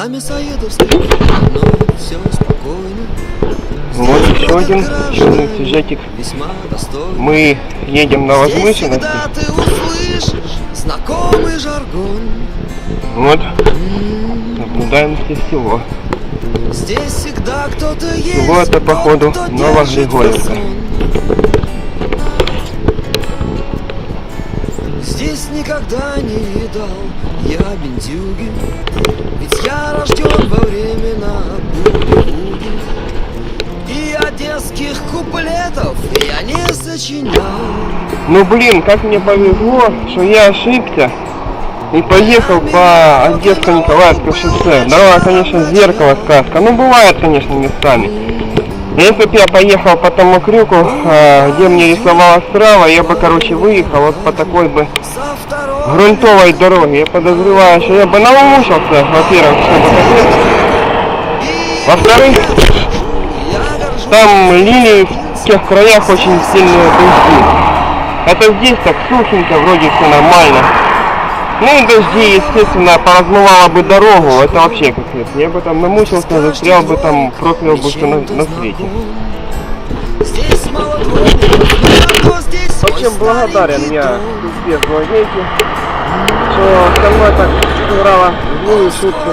На Мясоедовской, но все спокойно. Вот еще один, один сюжетик. Мы едем на услышишь знакомый жаргон. Вот, наблюдаем здесь село. Здесь всегда кто-то есть. Село это, походу, Новогригорьевка. Никогда не видал я бентюги Ведь я рожден во времена буги И одесских куплетов я не сочинял Ну блин, как мне повезло, что я ошибся и поехал по Одесско-Николаевскому шоссе. Дорога, конечно, зеркало сказка. Ну, бывает, конечно, местами. Если бы я поехал по тому крюку, а, где мне рисовалось справа, я бы, короче, выехал вот по такой бы грунтовой дороге. Я подозреваю, что я бы наумучился, во-первых, чтобы. Во-вторых, там лилии в тех краях очень сильные дожди. Это здесь так сухенько, вроде все нормально. Ну дожди, естественно, поразмывало бы дорогу, это вообще капец. Я бы там намучился, застрял бы там, проклял бы все на, на свете. Свой благодарен я судьбе злодейки, что со мной так сыграла злую шутку.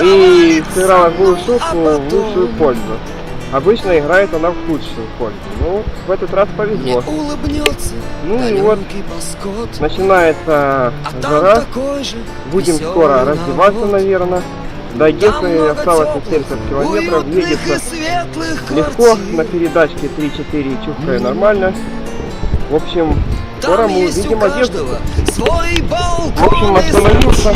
И сыграла злую шутку в лучшую пользу. Обычно играет она в худшую пользу. Ну, вот в этот раз не повезло. улыбнется Ну и вот. Начинается А жара. Будем скоро раздеваться, народ. наверное. До много осталось тёплых, 70 километров. Едется легко, на передачке 3-4 чувствую нормально. В общем, Там скоро мы есть увидим у каждого свой балкон В общем, остановился.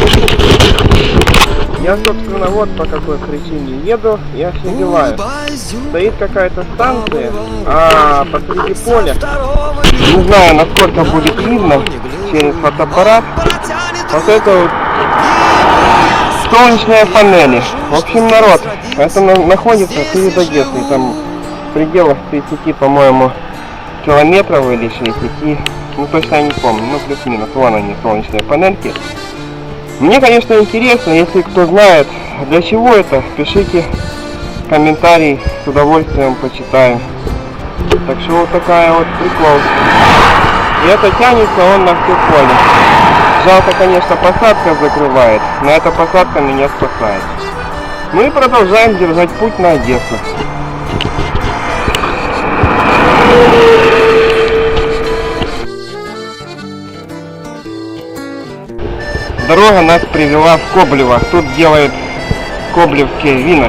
Я, собственно, вот по какой причине еду офигеваю. Улыбайся, Стоит какая-то станция, а посреди поля, не знаю, насколько будет видно через фотоаппарат, вот это вот солнечные панели. В общем, народ, это на- находится перед Одессой, там в пределах 30, по-моему, километров или 60, ну точно я не помню, ну плюс-минус, вон они, солнечные панельки. Мне, конечно, интересно, если кто знает, для чего это, пишите комментарий, с удовольствием почитаю. Так что вот такая вот прикол. И это тянется он на все поле. Жалко, конечно, посадка закрывает, но эта посадка меня спасает. Мы продолжаем держать путь на Одессу. Дорога нас привела в Коблево. Тут делают коблевские вина.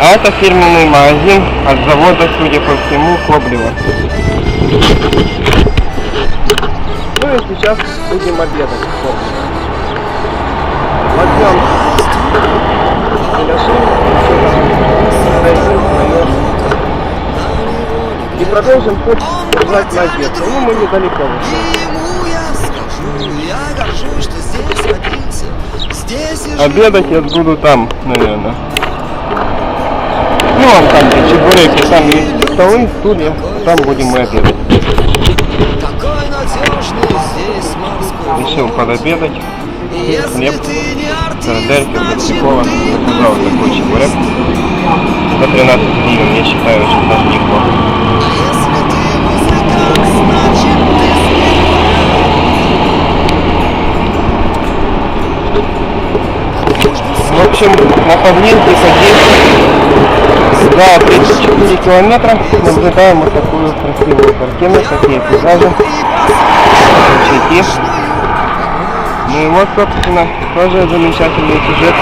А это фирменный магазин от завода, судя по всему, Коблево. Ну и сейчас будем обедать. Возьмем и продолжим путь держать на Одессу. Ну, мы недалеко. уже. Обедать я буду там, наверное. Ну, вон там где чебуреки, там есть столы, стулья, там будем мы обедать. Решил подобедать. Хлеб, сардельки, ты Заказал такой чебурек. За 13 гривен, я считаю, очень даже неплохо. В общем, на подъезде здесь за 34 километра наблюдаем вот такую красивую картину, такие пейзажи, ручейки. Ну и вот, собственно, тоже замечательный сюжет.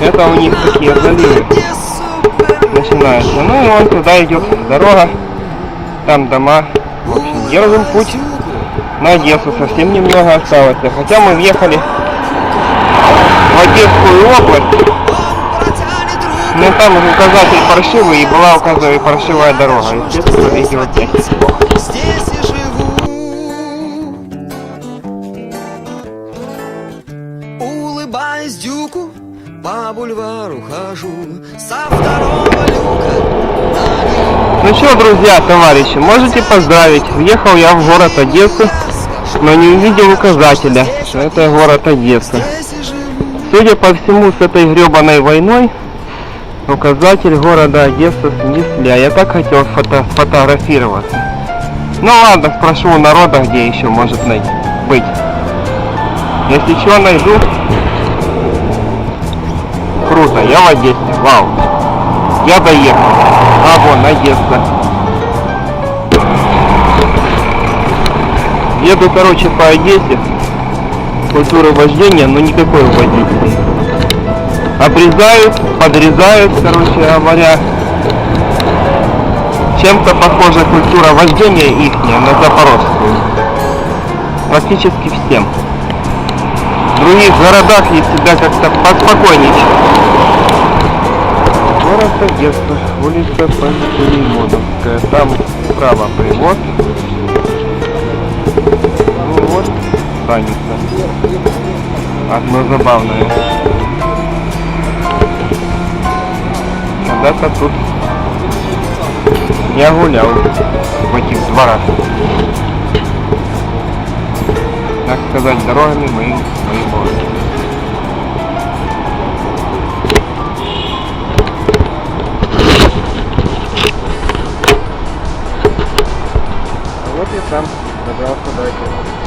Это у них такие заливы начинаются. Ну и вон туда идет дорога, там дома. В общем, держим путь на Одессу, совсем немного осталось. Хотя мы въехали в Одесскую область, но там указатель паршивый и была указана и паршивая дорога. Естественно, и живу. Улыбаясь дюку, по бульвару хожу со второго люка. Ну что, друзья, товарищи, можете поздравить. Въехал я в город Одессу, но не увидел указателя, что это город Одесса. Судя по всему, с этой гребаной войной указатель города Одесса снесли. А я так хотел фото сфотографироваться. Ну ладно, спрошу у народа, где еще может най- быть. Если что найду, круто, я в Одессе, вау. Я доехал. А вон, Одесса. Еду, короче, по Одессе. Культуры вождения, но никакой водитель. Обрезают, подрезают, короче говоря. Чем-то похожа культура вождения их на запорожскую. Практически всем. В других городах есть всегда как-то поспокойнее. Город Одесса, улица Пантелеймоновская. Там справа привод. Станется. Одно забавное. Когда-то тут я гулял в этих дворах. Так сказать, дорогами моим, моим города. А вот я сам добрался до этого.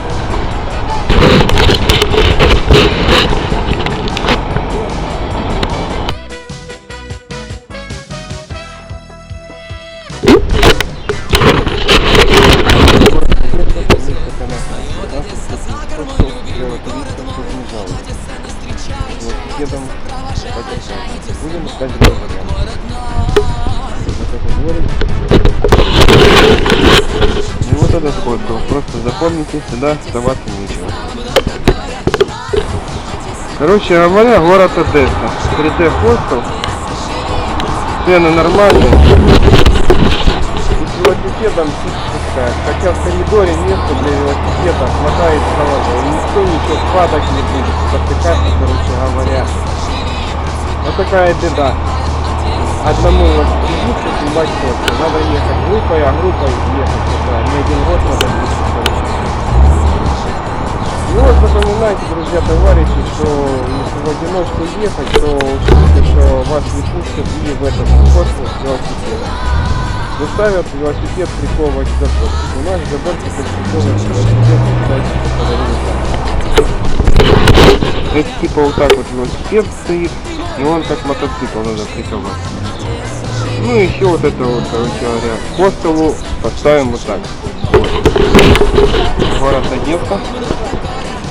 сюда оставаться нечего. Короче говоря, город Одесса. 3D хостел. Цены нормальные. И с велосипедом пускает. Хотя в коридоре места для велосипеда хватает салата. И никто ничего падать не будет. Потыкаться, короче говоря. Вот такая беда. Одному велосипедисту снимать хостел. Надо ехать группой, а группой ехать. Не один год надо ехать, И вот запоминайте, друзья, товарищи, что если в одиночку ехать, то учтите, что вас не пустят и в этот хостел с велосипедом. Заставят велосипед приковывать к заборчику. У нас заборчик приковывает велосипед, кстати, подарили так. Это типа вот так вот велосипед стоит, и он как мотоцикл надо приковать. Ну и еще вот это вот, короче говоря, к хостелу поставим вот так. Город Одесса.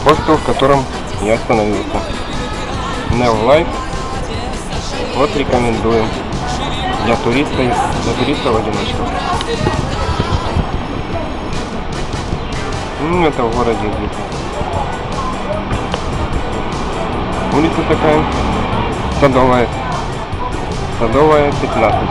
Хостел, в котором я остановился. Neo. Вот рекомендуем. Для туриста, для туристов одиночка. Ну, это в городе где-то. Улица такая. Садовая. Садовая 15.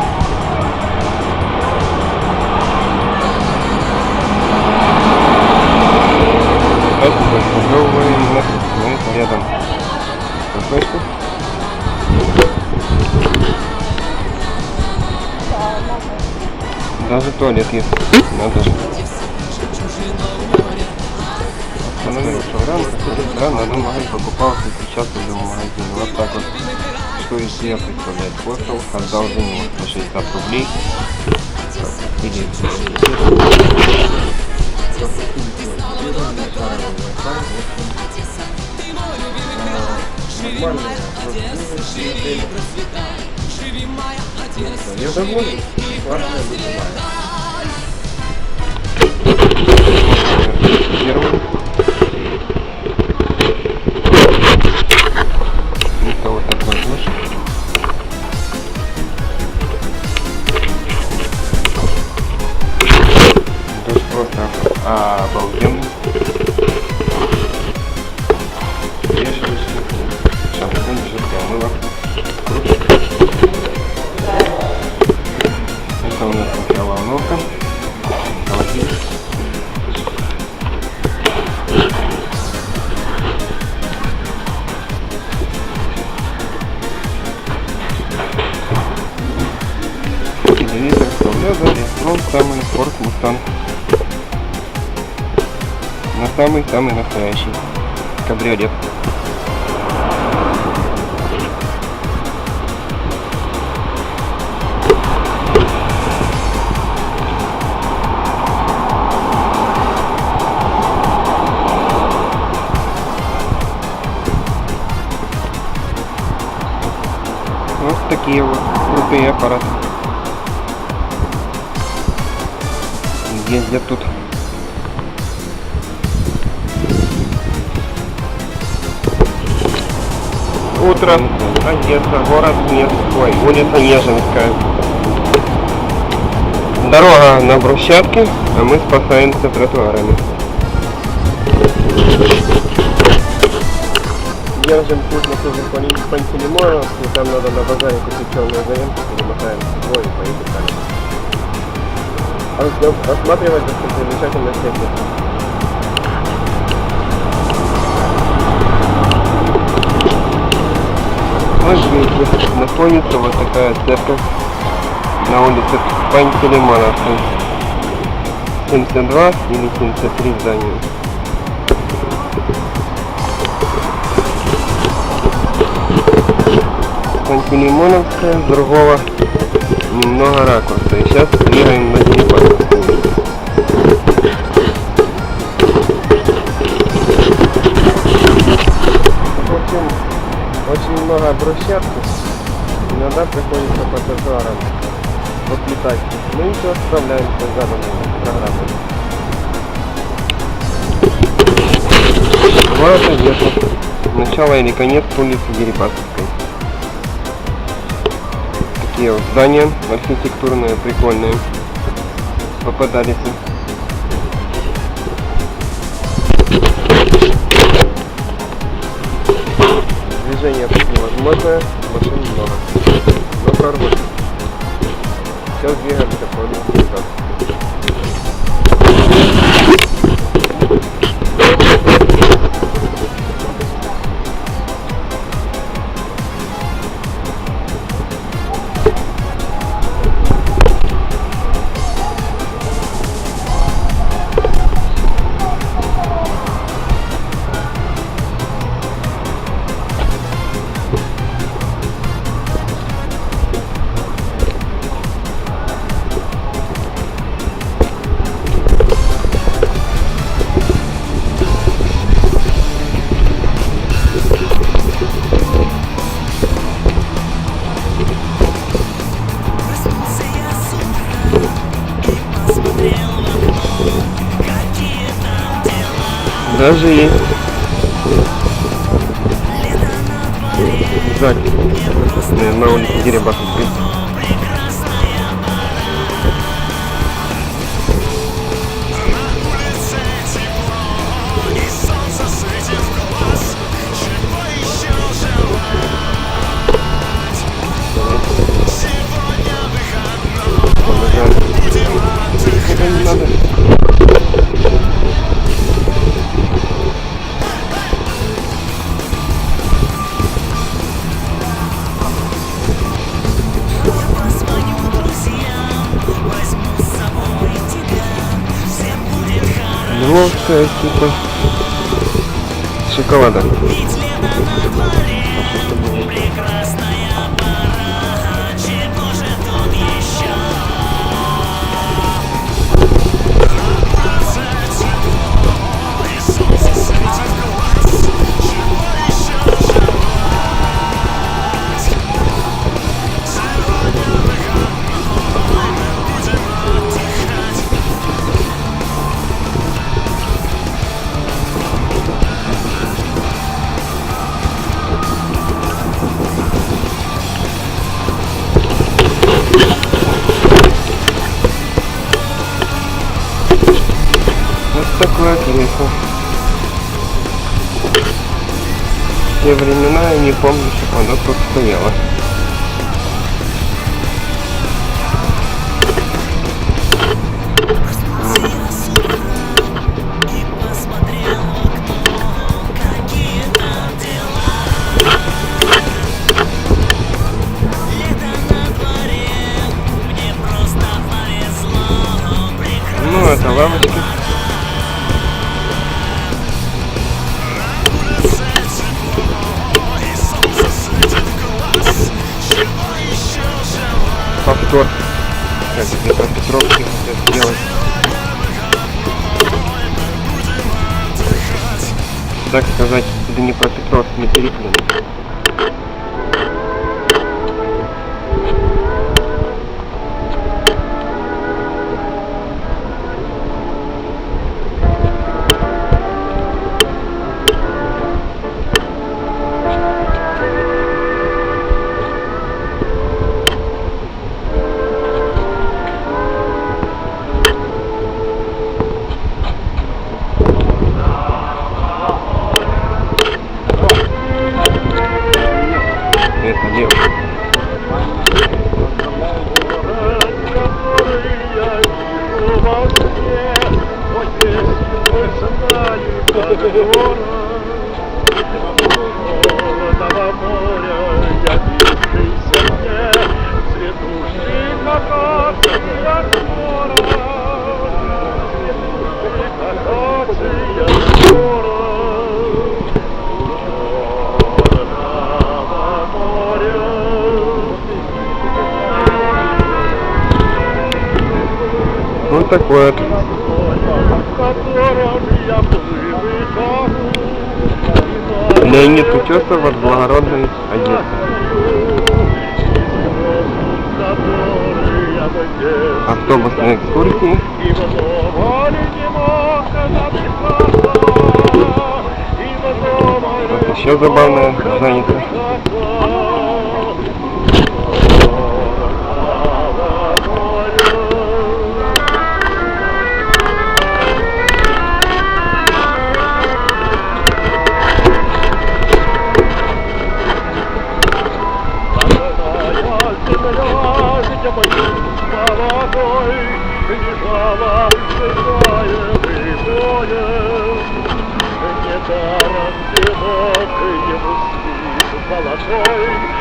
Даже туалет есть. Надо же. Остановился в ресторан, на одном магазине покупался, сейчас уже в магазине. Вот так вот. Что из себя представляет хостел, отдал за него 160 рублей. Или Я доволен. Классная Первый. Самый-самый настоящий. кабриолет. Вот такие вот крутые аппараты. Ездят тут. Утро. Одесса, город Нежинский. Ой, улица Нежинская. Дорога на брусчатке, а мы спасаемся тротуарами. Держим путь на ту же Пан- Пантелеймоновскую, там надо на базаре купить черную заемку, перемотаем свой и поедем дальше. Ос- Осматривать достопримечательность Вот видите, находится вот такая церковь на улице Пантелеймоновской. 72 или 73 здания. Пантелеймоновская, с другого немного ракурса. И сейчас двигаем на Дерибасовскую много брусчатки. Иногда приходится по тротуарам поплетать. Ну и все, справляемся с заданной программой. Город Одесса. Начало или конец улицы Дерибасовской. Такие вот здания архитектурные, прикольные. Попадались. Невозможное, машин много. Но прорвут. Сейчас двигаемся по улице дворе, сзади, на- улице Дерибасовской. Львовская типа шоколада. Такое. В те времена я не помню, чтобы оно тут стояло. Торт. Кстати, для Петровки хотят сделать. Так сказать, Днепропетровск не Вот такой вот. Леонид Утесов от благородной Одессы. Автобусные экскурсии. Вот еще забавное занято. Такой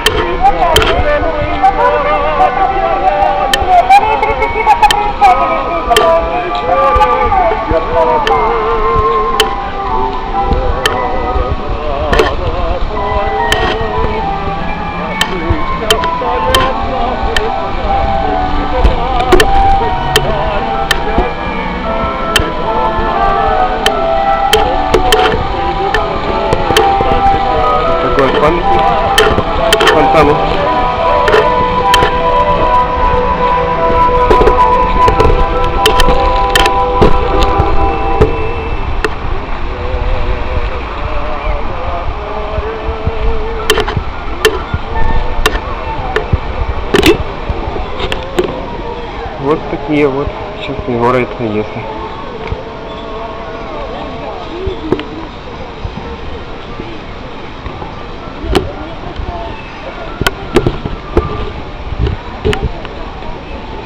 Вот такие вот честные город Одессы.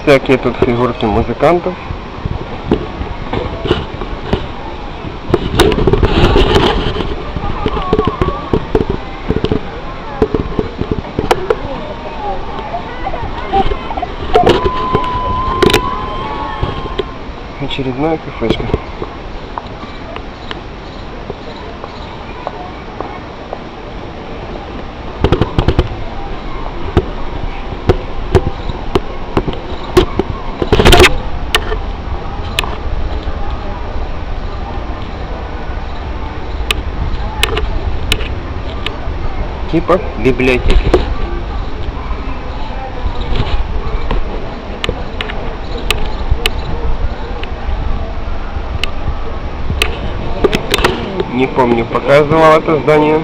Всякие тут фигурки музыкантов. Очередная кафешка. Типа библиотеки. Не помню, показывал это здание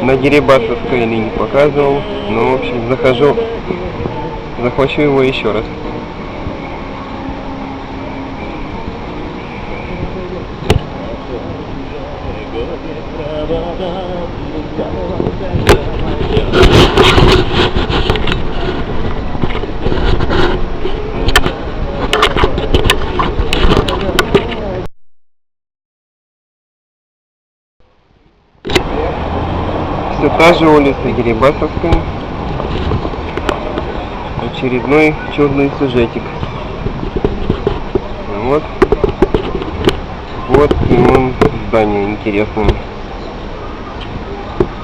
на Дерибасовской или не показывал. Ну, в общем, захожу, захвачу его еще раз. Все та же улица Дерибасовская. Очередной черный сюжетик. Вот. Вот ремонт здания интересное.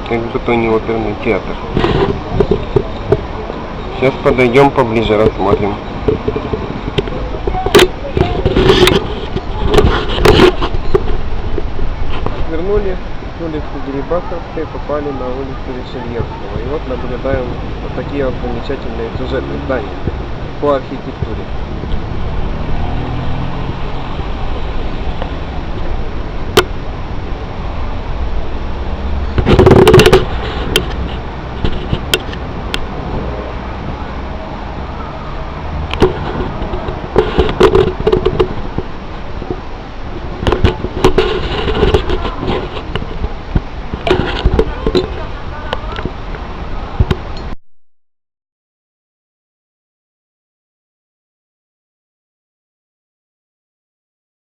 Как будто не оперный театр. Сейчас подойдем поближе, рассмотрим. Вернули с улицы Дерибасовской, попали на улицу Решельевского. И вот наблюдаем вот такие вот замечательные сюжетные здания по архитектуре.